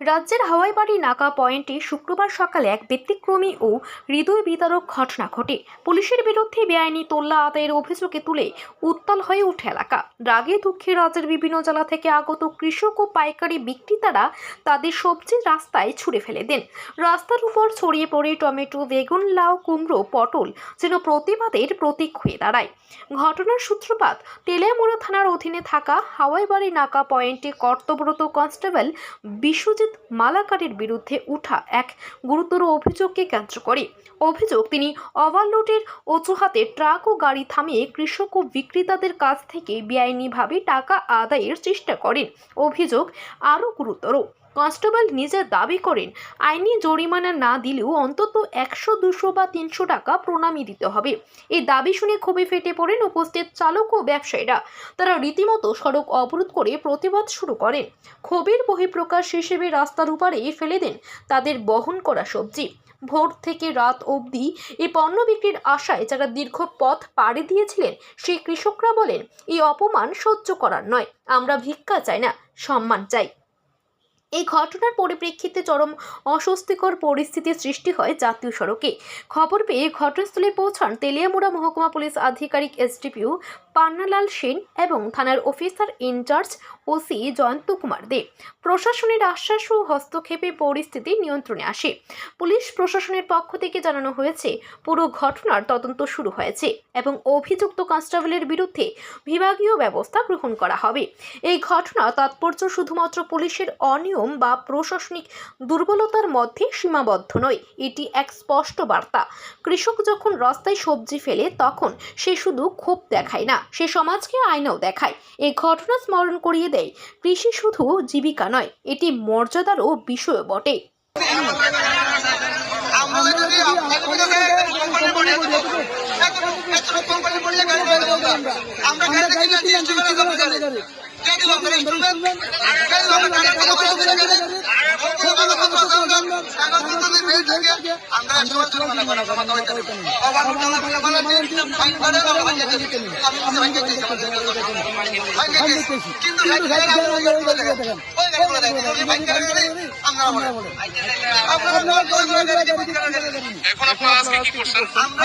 রাজ্যের হাওয়াইবাড়ি নাকা পয়েন্টে শুক্রবার সকালে এক ব্যতিক্রমী ও হৃদয় বিতারক ঘটনা ঘটে। পুলিশের বিরুদ্ধে বেআইনি তোল্লা আদায়ের অভিযোগে তুলে উত্তাল হয়ে ওঠে এলাকা। রাগে দুঃখে রাজ্যের বিভিন্ন জেলা থেকে আগত কৃষক ও পাইকারি বিক্রেতারা তাদের সবজি রাস্তায় ছুঁড়ে ফেলে দেন। রাস্তার উপর ছড়িয়ে পড়ে টমেটো, বেগুন, লাউ, কুমড়ো, পটল যেন প্রতিবাদের প্রতীক হয়ে দাঁড়ায়। ঘটনার সূত্রপাত তেলিয়ামুড়া থানার অধীনে থাকা হাওয়াইবাড়ি নাকা পয়েন্টে কর্তব্যরত কনস্টেবল বিশ্বজিৎ মালাকারের বিরুদ্ধে উঠা এক গুরুতর অভিযোগকে কেন্দ্র করে। অভিযোগ, তিনি ওভারলোডের অজুহাতে ট্রাক ও গাড়ি থামিয়ে কৃষক ও বিক্রেতাদের কাছ থেকে বেআইনিভাবে টাকা আদায়ের চেষ্টা করেন। অভিযোগ আরও গুরুতর। কনস্টেবল নিজে দাবি করেন, আইনি জরিমানা না দিলেও অন্তত একশো, দুশো বা তিনশো টাকা প্রণামী দিতে হবে। এই দাবি শুনে ক্ষোভে ফেটে পড়েন উপস্থিত চালক ও ব্যবসায়ীরা। তারা রীতিমতো সড়ক অবরোধ করে প্রতিবাদ শুরু করেন। ক্ষোভের বহিঃপ্রকাশ হিসেবে রাস্তার উপারে ফেলে দেন তাদের বহন করা সবজি। ভোর থেকে রাত অবধি এই পণ্য বিক্রির আশায় যারা দীর্ঘ পথ পাড়ি দিয়েছিলেন, সেই কৃষকরা বলেন, এই অপমান সহ্য করার নয়। আমরা ভিক্ষা চাই না, সম্মান চাই। এই ঘটনার পরিপ্রেক্ষিতে চরম অস্বস্তিকর পরিস্থিতির সৃষ্টি হয় জাতীয় সড়কে। খবর পেয়ে ঘটনাস্থলে পৌঁছান তেলিয়ামুড়া মহকুমা পুলিশ আধিকারিক এসডিপিও পান্নালাল সেন এবং থানার officer in charge OC Jayanta Kumar De. প্রশাসনের আশ্বাস ও হস্তক্ষেপে পরিস্থিতি নিয়ন্ত্রণে আসে। পুলিশ প্রশাসনের পক্ষ থেকে জানানো হয়েছে, পুরো ঘটনার তদন্ত শুরু হয়েছে এবং অভিযুক্ত কনস্টেবলের বিরুদ্ধে বিভাগীয় ব্যবস্থা গ্রহণ করা হবে। এই ঘটনা তাৎপর্য শুধুমাত্র পুলিশের অনিয়ম বা প্রশাসনিক দুর্বলতার মধ্যে সীমাবদ্ধ নয়। এটি এক স্পষ্ট বার্তা। কৃষক যখন রাস্তায় সবজি ফেলে, তখন সে শুধু ক্ষোভ দেখায় না, সে সমাজকে আয়নাও দেখায়। এই ঘটনা স্মরণ করিয়ে দেয়, কৃষি শুধু জীবিকা নয়, এটি মর্যাদারও বিষয় বটে। আমরা এখন আপনারা আজকে কি করছেন? আমরা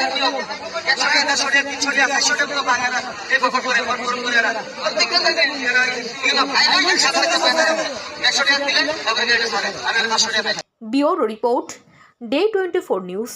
বসে কোম্পানি ভিতরে বড় লোক কিছু হইতো না বাইক লাগ কিন্তু কীরকম করে আর আমরা বাইক আমরা বাইক করে বাইক আসলে বাইক কেন আমি লাগাই আপনাকে লাগাই একশো bureau report day twenty four news